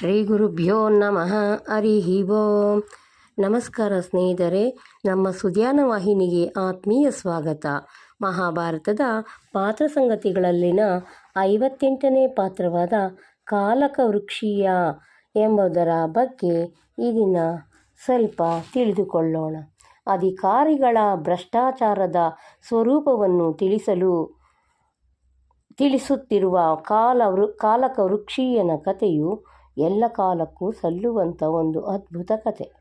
ಶ್ರೀ ಗುರುಭ್ಯೋ ನಮಃ, ಹರಿ ಓಂ. ನಮಸ್ಕಾರ ಸ್ನೇಹಿತರೆ, ನಮ್ಮ ಸುಧ್ಯಾನ ವಾಹಿನಿಗೆ ಆತ್ಮೀಯ ಸ್ವಾಗತ. ಮಹಾಭಾರತದ ಪಾತ್ರ ಸಂಗತಿಗಳಲ್ಲಿನ ಐವತ್ತೆಂಟನೇ ಪಾತ್ರವಾದ ಕಾಲಕ ವೃಕ್ಷೀಯ ಎಂಬುದರ ಬಗ್ಗೆ ಈ ದಿನ ಸ್ವಲ್ಪ ತಿಳಿದುಕೊಳ್ಳೋಣ. ಅಧಿಕಾರಿಗಳ ಭ್ರಷ್ಟಾಚಾರದ ಸ್ವರೂಪವನ್ನು ತಿಳಿಸಲು ತಿಳಿಸುತ್ತಿರುವ ಕಾಲ ವೃ, ಕಾಲಕ ವೃಕ್ಷೀಯನ ಕಥೆಯು ಎಲ್ಲ ಕಾಲಕ್ಕೂ ಸಲ್ಲುವಂಥ ಒಂದು ಅದ್ಭುತ ಕತೆ.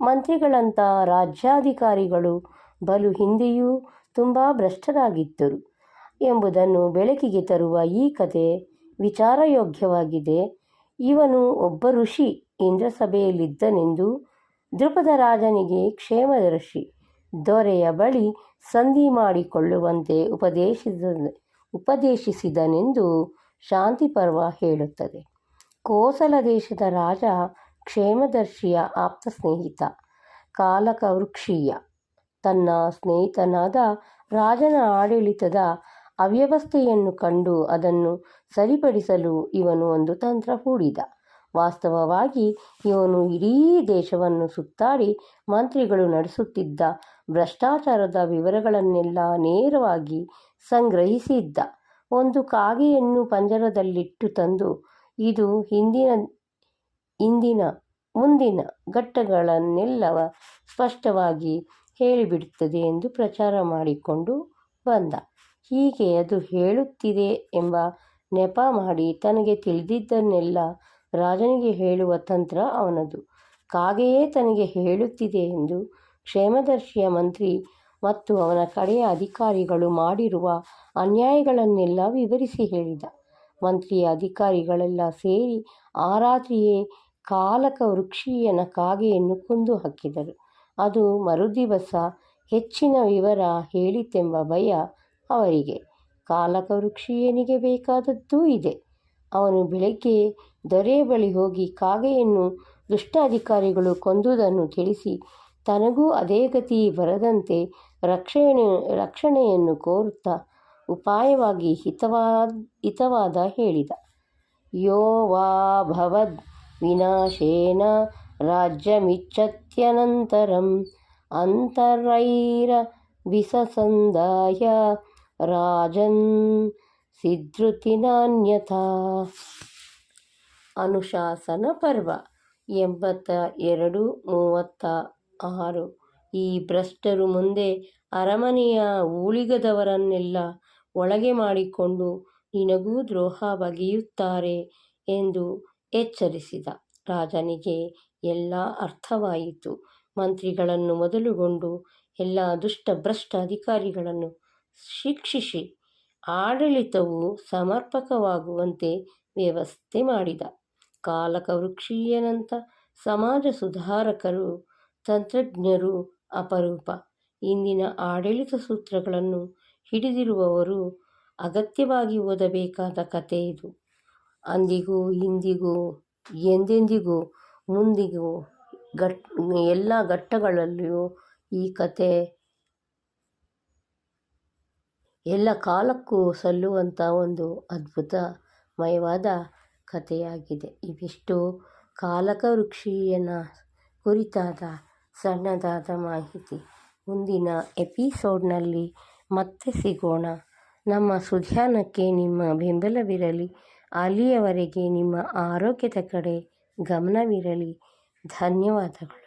ಮಂತ್ರಿಗಳಂಥ ರಾಜ್ಯಾಧಿಕಾರಿಗಳು ಬಲು ಹಿಂದೆಯೂ ತುಂಬ ಭ್ರಷ್ಟರಾಗಿದ್ದರು. ಎಂಬುದನ್ನು ಬೆಳಕಿಗೆ ತರುವ ಈ ಕತೆ ವಿಚಾರಯೋಗ್ಯವಾಗಿದೆ. ಇವನು ಒಬ್ಬ ಋಷಿ, ಇಂದ್ರಸಭೆಯಲ್ಲಿದ್ದನೆಂದು ದೃಪದ ರಾಜನಿಗೆ ಕ್ಷೇಮದರ್ಶಿ. ದೊರೆಯ ಬಳಿ ಸಂಧಿ ಮಾಡಿಕೊಳ್ಳುವಂತೆ ಉಪದೇಶಿಸಿದ, ಉಪದೇಶಿಸಿದನೆಂದು ಶಾಂತಿಪರ್ವ ಹೇಳುತ್ತದೆ. ಕೋಸಲ ದೇಶದ ರಾಜ, ಕ್ಷೇಮದರ್ಶಿಯ ಆಪ್ತ ಸ್ನೇಹಿತ ಕಾಲಕ ವೃಕ್ಷೀಯ ತನ್ನ ಸ್ನೇಹಿತನಾದ ರಾಜನ ಆಡಳಿತದ ಅವ್ಯವಸ್ಥೆಯನ್ನು ಕಂಡು ಅದನ್ನು ಸರಿಪಡಿಸಲು ಇವನು ಒಂದು ತಂತ್ರ ಹೂಡಿದ. ವಾಸ್ತವವಾಗಿ ಇವನು ಇಡೀ ದೇಶವನ್ನು ಸುತ್ತಾಡಿ ಮಂತ್ರಿಗಳು ನಡೆಸುತ್ತಿದ್ದ ಭ್ರಷ್ಟಾಚಾರದ ವಿವರಗಳನ್ನೆಲ್ಲ ನೇರವಾಗಿ ಸಂಗ್ರಹಿಸಿದ್ದ. ಒಂದು ಕಾಗೆಯನ್ನು ಪಂಜರದಲ್ಲಿಟ್ಟು ತಂದು ಇದು ಹಿಂದಿನ, ಇಂದಿನ, ಮುಂದಿನ ಘಟ್ಟಗಳನ್ನೆಲ್ಲವ ಸ್ಪಷ್ಟವಾಗಿ ಹೇಳಿಬಿಡುತ್ತದೆ ಎಂದು ಪ್ರಚಾರ ಮಾಡಿಕೊಂಡು ಬಂದ. ಹೀಗೆ ಅದು ಹೇಳುತ್ತಿದೆ ಎಂಬ ನೆಪ ಮಾಡಿ ತನಗೆ ತಿಳಿದಿದ್ದನ್ನೆಲ್ಲ ರಾಜನಿಗೆ ಹೇಳುವ ತಂತ್ರ ಅವನದು. ಕಾಗೆಯೇ ತನಗೆ ಹೇಳುತ್ತಿದೆ ಎಂದು ಕ್ಷೇಮದರ್ಶಿಯ ಮಂತ್ರಿ ಮತ್ತು ಅವನ ಕಡೆಯ ಅಧಿಕಾರಿಗಳು ಮಾಡಿರುವ ಅನ್ಯಾಯಗಳನ್ನೆಲ್ಲ ವಿವರಿಸಿ ಹೇಳಿದ. ಮಂತ್ರಿಯ ಅಧಿಕಾರಿಗಳೆಲ್ಲ ಸೇರಿ ಆ ರಾತ್ರಿಯೇ ಕಾಲಕ ವೃಕ್ಷೀಯನ ಕಾಗೆಯನ್ನು ಕೊಂದು ಹಾಕಿದರು. ಅದು ಮರುದಿವಸ ಹೆಚ್ಚಿನ ವಿವರ ಹೇಳಿತೆಂಬ ಭಯ ಅವರಿಗೆ. ಕಾಲಕ ವೃಕ್ಷೀಯನಿಗೆ ಬೇಕಾದದ್ದೂ ಇದೆ. ಅವನು ಬೆಳಗ್ಗೆ ದೊರೆ ಬಳಿ ಹೋಗಿ ಕಾಗೆಯನ್ನು ದುಷ್ಟ ಅಧಿಕಾರಿಗಳು ಕೊಂದುದನ್ನು ತಿಳಿಸಿ ತನಗೂ ಅದೇ ಗತಿ ಬರದಂತೆ ರಕ್ಷಣೆ, ರಕ್ಷಣೆಯನ್ನು ಕೋರುತ್ತಾ ಉಪಾಯವಾಗಿ ಹಿತವಾದ ಹಿತವಾದ ಹೇಳಿದ. ಯೋ ವಾ ಭವದ್ ವಿನಾಶೇನ ರಾಜ್ಯಮಿಚ್ಛತ್ಯನಂತರಂ ಅಂತರೈರ ವಿಸಸಂದಾಯ ರಾಜನ್ ಸಿದ್ಧೃತಿನಾನ್ಯಥಾ ಅನುಶಾಸನ ಪರ್ವ ಎಂಬತ್ತ ಎರಡು ಮೂವತ್ತ ಆರು ಈ ಭ್ರಷ್ಟರು ಮುಂದೆ ಅರಮನೆಯ ಊಳಿಗದವರನ್ನೆಲ್ಲ ಒಳಗೆ ಮಾಡಿಕೊಂಡು ನಿನಗೂ ದ್ರೋಹ ಬಗೆಯುತ್ತಾರೆ ಎಂದು ಎಚ್ಚರಿಸಿದ. ರಾಜನಿಗೆ ಎಲ್ಲ ಅರ್ಥವಾಯಿತು. ಮಂತ್ರಿಗಳನ್ನು ಮೊದಲುಗೊಂಡು ಎಲ್ಲ ದುಷ್ಟ ಭ್ರಷ್ಟ ಅಧಿಕಾರಿಗಳನ್ನು ಶಿಕ್ಷಿಸಿ ಆಡಳಿತವು ಸಮರ್ಪಕವಾಗುವಂತೆ ವ್ಯವಸ್ಥೆ ಮಾಡಿದ. ಕಾಲಕ ವೃಕ್ಷೀಯನಂಥ ಸಮಾಜ ಸುಧಾರಕರು, ತಂತ್ರಜ್ಞರು ಅಪರೂಪ. ಇಂದಿನ ಆಡಳಿತ ಸೂತ್ರಗಳನ್ನು ಹಿಡಿದಿರುವವರು ಅಗತ್ಯವಾಗಿ ಓದಬೇಕಾದ ಕತೆ ಇದು. ಅಂದಿಗೂ ಇಂದಿಗೂ ಎಂದೆಂದಿಗೂ ಮುಂದಿಗೂ ಘಟ್, ಎಲ್ಲ ಘಟ್ಟಗಳಲ್ಲಿಯೂ ಈ ಕತೆ ಎಲ್ಲ ಕಾಲಕ್ಕೂ ಸಲ್ಲುವಂಥ ಒಂದು ಅದ್ಭುತಮಯವಾದ ಕಥೆಯಾಗಿದೆ. ಇವಿಷ್ಟು ಕಾಲಕ ವೃಕ್ಷೀಯನ ಕುರಿತಾದ ಸಣ್ಣದಾದ ಮಾಹಿತಿ. ಮುಂದಿನ ಎಪಿಸೋಡ್ನಲ್ಲಿ ಮತ್ತೆ ಸಿಗೋಣ. ನಮ್ಮ ಸುಧ್ಯಾನಕ್ಕೆ ನಿಮ್ಮ ಬೆಂಬಲವಿರಲಿ. ಅಲ್ಲಿಯವರೆಗೆ ನಿಮ್ಮ ಆರೋಗ್ಯದ ಕಡೆ ಗಮನವಿರಲಿ. ಧನ್ಯವಾದಗಳು.